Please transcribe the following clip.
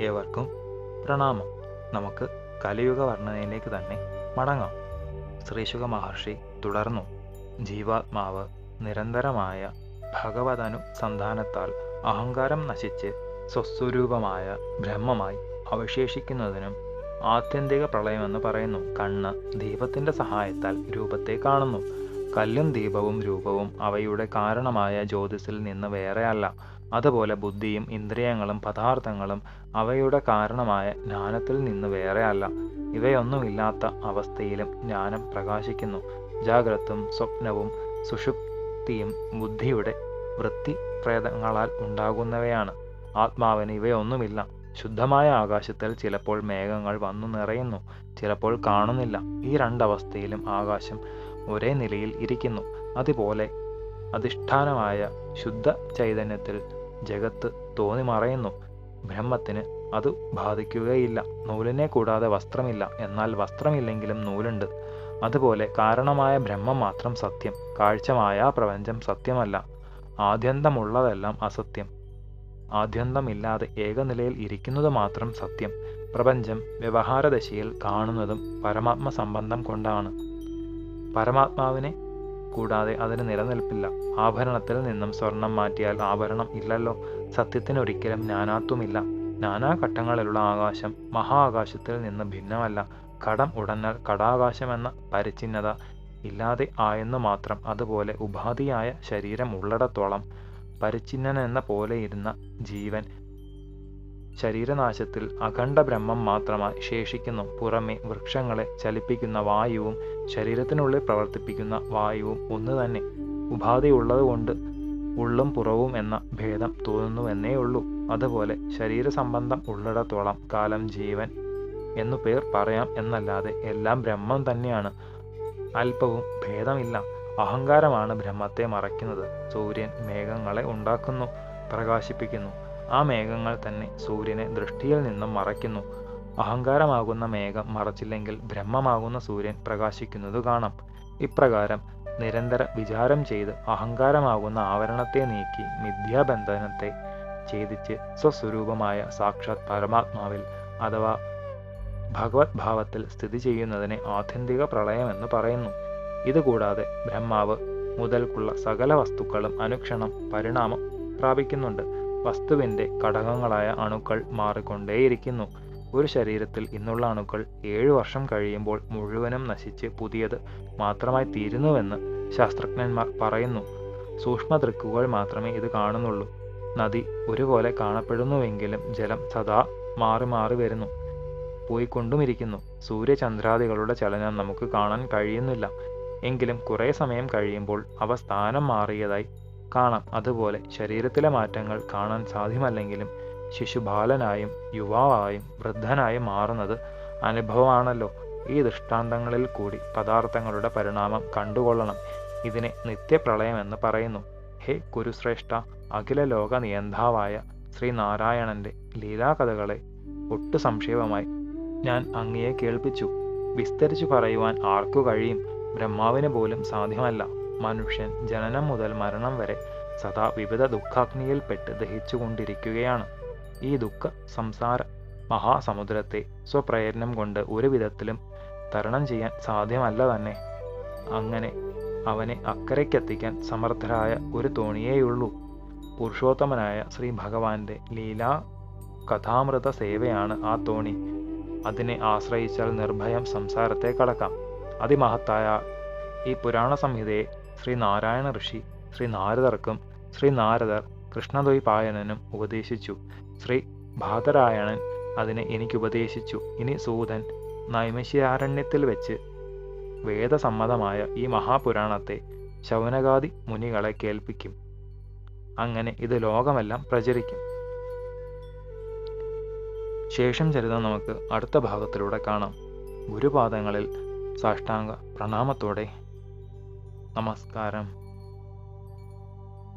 ഏവർക്കും പ്രണാമം. നമുക്ക് കലിയുഗ വർണനയിലേക്ക് തന്നെ മടങ്ങാം. ശ്രീശുക മഹർഷി തുടർന്നു. ജീവാത്മാവ് നിരന്തരമായ ഭഗവതനുസന്ധാനത്താൽ അഹങ്കാരം നശിച്ച് സ്വസ്വരൂപമായ ബ്രഹ്മമായി അവശേഷിക്കുന്നതിനും ആത്യന്തിക പ്രളയമെന്ന് പറയുന്നു. കണ്ണ് ദീപത്തിന്റെ സഹായത്താൽ രൂപത്തെ കാണുന്നു. കല്ലും ദീപവും രൂപവും അവയുടെ കാരണമായ ജ്യോതിസിൽ നിന്ന് വേറെയല്ല. അതുപോലെ ബുദ്ധിയും ഇന്ദ്രിയങ്ങളും പദാർത്ഥങ്ങളും അവയുടെ കാരണമായ ജ്ഞാനത്തിൽ നിന്ന് വേറെയല്ല ഇവയൊന്നുമില്ലാത്ത അവസ്ഥയിലും ജ്ഞാനം പ്രകാശിക്കുന്നു. ജാഗ്രത്തും സ്വപ്നവും സുഷുപ്തിയും ബുദ്ധിയുടെ വൃത്തി പ്രേതങ്ങളാൽ ഉണ്ടാകുന്നവയാണ്. ആത്മാവിന് ഇവയൊന്നുമില്ല. ശുദ്ധമായ ആകാശത്തിൽ ചിലപ്പോൾ മേഘങ്ങൾ വന്നു നിറയുന്നു. ചിലപ്പോൾ കാണുന്നില്ല. ഈ രണ്ടവസ്ഥയിലും ആകാശം ഒരേ നിലയിൽ ഇരിക്കുന്നു. അതുപോലെ അധിഷ്ഠാനമായ ശുദ്ധ ചൈതന്യത്തിൽ ജഗത്ത് തോന്നി മറയുന്നു. ബ്രഹ്മത്തിന് അത് ബാധിക്കുകയില്ല. നൂലിനെ കൂടാതെ വസ്ത്രമില്ല. എന്നാൽ വസ്ത്രമില്ലെങ്കിലും നൂലുണ്ട്. അതുപോലെ കാരണമായ ബ്രഹ്മം മാത്രം സത്യം. കാഴ്ചമായ പ്രപഞ്ചം സത്യമല്ല. ആദ്യന്തമുള്ളതെല്ലാം അസത്യം. ആദ്യന്തമില്ലാതെ ഏകനിലയിൽ ഇരിക്കുന്നത് മാത്രം സത്യം. പ്രപഞ്ചം വ്യവഹാരദശയിൽ കാണുന്നതും പരമാത്മ സംബന്ധം കൊണ്ടാണ്. പരമാത്മാവിനെ കൂടാതെ അതിന് നിലനിൽപ്പില്ല. ആഭരണത്തിൽ നിന്നും സ്വർണം മാറ്റിയാൽ ആഭരണം ഇല്ലല്ലോ. സത്യത്തിനൊരിക്കലും നാനാത്വമില്ല. നാനാഘട്ടങ്ങളിലുള്ള ആകാശം മഹാകാശത്തിൽ നിന്ന് ഭിന്നമല്ല. കടം ഉടഞ്ഞാൽ കടാകാശമെന്ന പരിച്ഛിന്നത ഇല്ലാതെ ആയെന്നു മാത്രം അതുപോലെ ഉപാധിയായ ശരീരം ഉള്ളിടത്തോളം. പരിച്ഛിന്നനെന്ന പോലെ ഇരുന്ന ജീവൻ ശരീരനാശത്തിൽ അഖണ്ഡ ബ്രഹ്മം മാത്രമായി ശേഷിക്കുന്നു. പുറമെ വൃക്ഷങ്ങളെ ചലിപ്പിക്കുന്ന വായുവും ശരീരത്തിനുള്ളിൽ പ്രവർത്തിപ്പിക്കുന്ന വായുവും ഒന്ന് തന്നെ. ഉപാധിയുള്ളതുകൊണ്ട് ഉള്ളും പുറവും എന്ന ഭേദം തോന്നുന്നുവെന്നേ ഉള്ളൂ. അതുപോലെ ശരീരസംബന്ധം ഉള്ളിടത്തോളം കാലം ജീവൻ എന്നു പേർ പറയാം എന്നല്ലാതെ എല്ലാം ബ്രഹ്മം തന്നെയാണ്. അല്പവും ഭേദമില്ല. അഹങ്കാരമാണ് ബ്രഹ്മത്തെ മറയ്ക്കുന്നത്. സൂര്യൻ മേഘങ്ങളെ ഉണ്ടാക്കുന്നു പ്രകാശിപ്പിക്കുന്നു. ആ മേഘങ്ങൾ തന്നെ സൂര്യനെ ദൃഷ്ടിയിൽ നിന്നും മറയ്ക്കുന്നു. അഹങ്കാരമാകുന്ന മേഘം മറച്ചില്ലെങ്കിൽ ബ്രഹ്മമാകുന്ന സൂര്യൻ പ്രകാശിക്കുന്നത് കാണാം. ഇപ്രകാരം നിരന്തര വിചാരം ചെയ്ത് അഹങ്കാരമാകുന്ന ആവരണത്തെ നീക്കി മിഥ്യാബന്ധനത്തെ ഛേദിച്ച് സ്വസ്വരൂപമായ സാക്ഷാത് പരമാത്മാവിൽ അഥവാ ഭഗവത് ഭാവത്തിൽ സ്ഥിതി ചെയ്യുന്നതിനെ ആത്യന്തിക പ്രളയമെന്ന് പറയുന്നു. ഇതുകൂടാതെ ബ്രഹ്മാവ് മുതൽക്കുള്ള സകല വസ്തുക്കളും അനുക്ഷണം പരിണാമം പ്രാപിക്കുന്നുണ്ട്. വസ്തുവിന്റെ ഘടകങ്ങളായ അണുക്കൾ മാറിക്കൊണ്ടേയിരിക്കുന്നു. ഒരു ശരീരത്തിൽ ഇന്നുള്ള അണുക്കൾ ഏഴു വർഷം കഴിയുമ്പോൾ മുഴുവനും നശിച്ച് പുതിയത് മാത്രമായി തീരുന്നുവെന്ന് ശാസ്ത്രജ്ഞന്മാർ പറയുന്നു. സൂക്ഷ്മദൃക്കുകൾ മാത്രമേ ഇത് കാണുന്നുള്ളൂ. നദി ഒരുപോലെ കാണപ്പെടുന്നുവെങ്കിലും ജലം സദാ മാറി മാറി വരുന്നു. പോയിക്കൊണ്ടുമിരിക്കുന്നു. സൂര്യചന്ദ്രാദികളുടെ ചലനം നമുക്ക് കാണാൻ കഴിയുന്നില്ല. എങ്കിലും കുറേ സമയം കഴിയുമ്പോൾ അവ സ്ഥാനം മാറിയതായി കാണാം. അതുപോലെ ശരീരത്തിലെ മാറ്റങ്ങൾ കാണാൻ സാധ്യമല്ലെങ്കിലും ശിശു ബാലനായും യുവാവായും വൃദ്ധനായും മാറുന്നത് അനുഭവമാണല്ലോ. ഈ ദൃഷ്ടാന്തങ്ങളിൽ കൂടി പദാർത്ഥങ്ങളുടെ പരിണാമം കണ്ടുകൊള്ളണം. ഇതിനെ നിത്യപ്രളയമെന്ന് പറയുന്നു. ഹേ കുരുശ്രേഷ്ഠ അഖില ലോക നിയന്താവായ ശ്രീനാരായണന്റെ ലീലാകഥകളെ ഒട്ടു സംക്ഷേപമായി ഞാൻ അങ്ങയെ കേൾപ്പിച്ചു. വിസ്തരിച്ചു പറയുവാൻ ആർക്കു കഴിയും? ബ്രഹ്മാവിന് പോലും സാധ്യമല്ല. മനുഷ്യൻ ജനനം മുതൽ മരണം വരെ സദാ വിവിധ ദുഃഖാഗ്നിയിൽപ്പെട്ട് ദഹിച്ചുകൊണ്ടിരിക്കുകയാണ്. ഈ ദുഃഖ സംസാര മഹാസമുദ്രത്തെ സ്വപ്രയത്നം കൊണ്ട് ഒരു വിധത്തിലും തരണം ചെയ്യാൻ സാധ്യമല്ല തന്നെ. അങ്ങനെ അവനെ അക്കരയ്ക്കെത്തിക്കാൻ സമർത്ഥരായ ഒരു തോണിയേയുള്ളൂ. പുരുഷോത്തമനായ ശ്രീ ഭഗവാന്റെ ലീലാ കഥാമൃത സേവയാണ് ആ തോണി. അതിനെ ആശ്രയിച്ചാൽ നിർഭയം സംസാരത്തെ കടക്കാം. അതിമഹത്തായ ഈ പുരാണ സംഹിതയെ ശ്രീ നാരായണ ഋഷി ശ്രീ നാരദർക്കും ശ്രീ നാരദർ കൃഷ്ണദ്വൈപായനനും ഉപദേശിച്ചു. ശ്രീ ഭാതരായണൻ അതിനെ എനിക്ക് ഉപദേശിച്ചു ഇനി സൂതൻ നൈമശ്യാരണ്യത്തിൽ വെച്ച് വേദസമ്മതമായ ഈ മഹാപുരാണത്തെ ശൗനകാദി മുനികളെ കേൾപ്പിക്കും. അങ്ങനെ ഇത് ലോകമെല്ലാം പ്രചരിക്കും. ശേഷം ചരിതം നമുക്ക് അടുത്ത ഭാഗത്തിലൂടെ കാണാം. ഗുരുപാദങ്ങളിൽ സാഷ്ടാംഗ പ്രണാമത്തോടെ நமஸ்காரம்.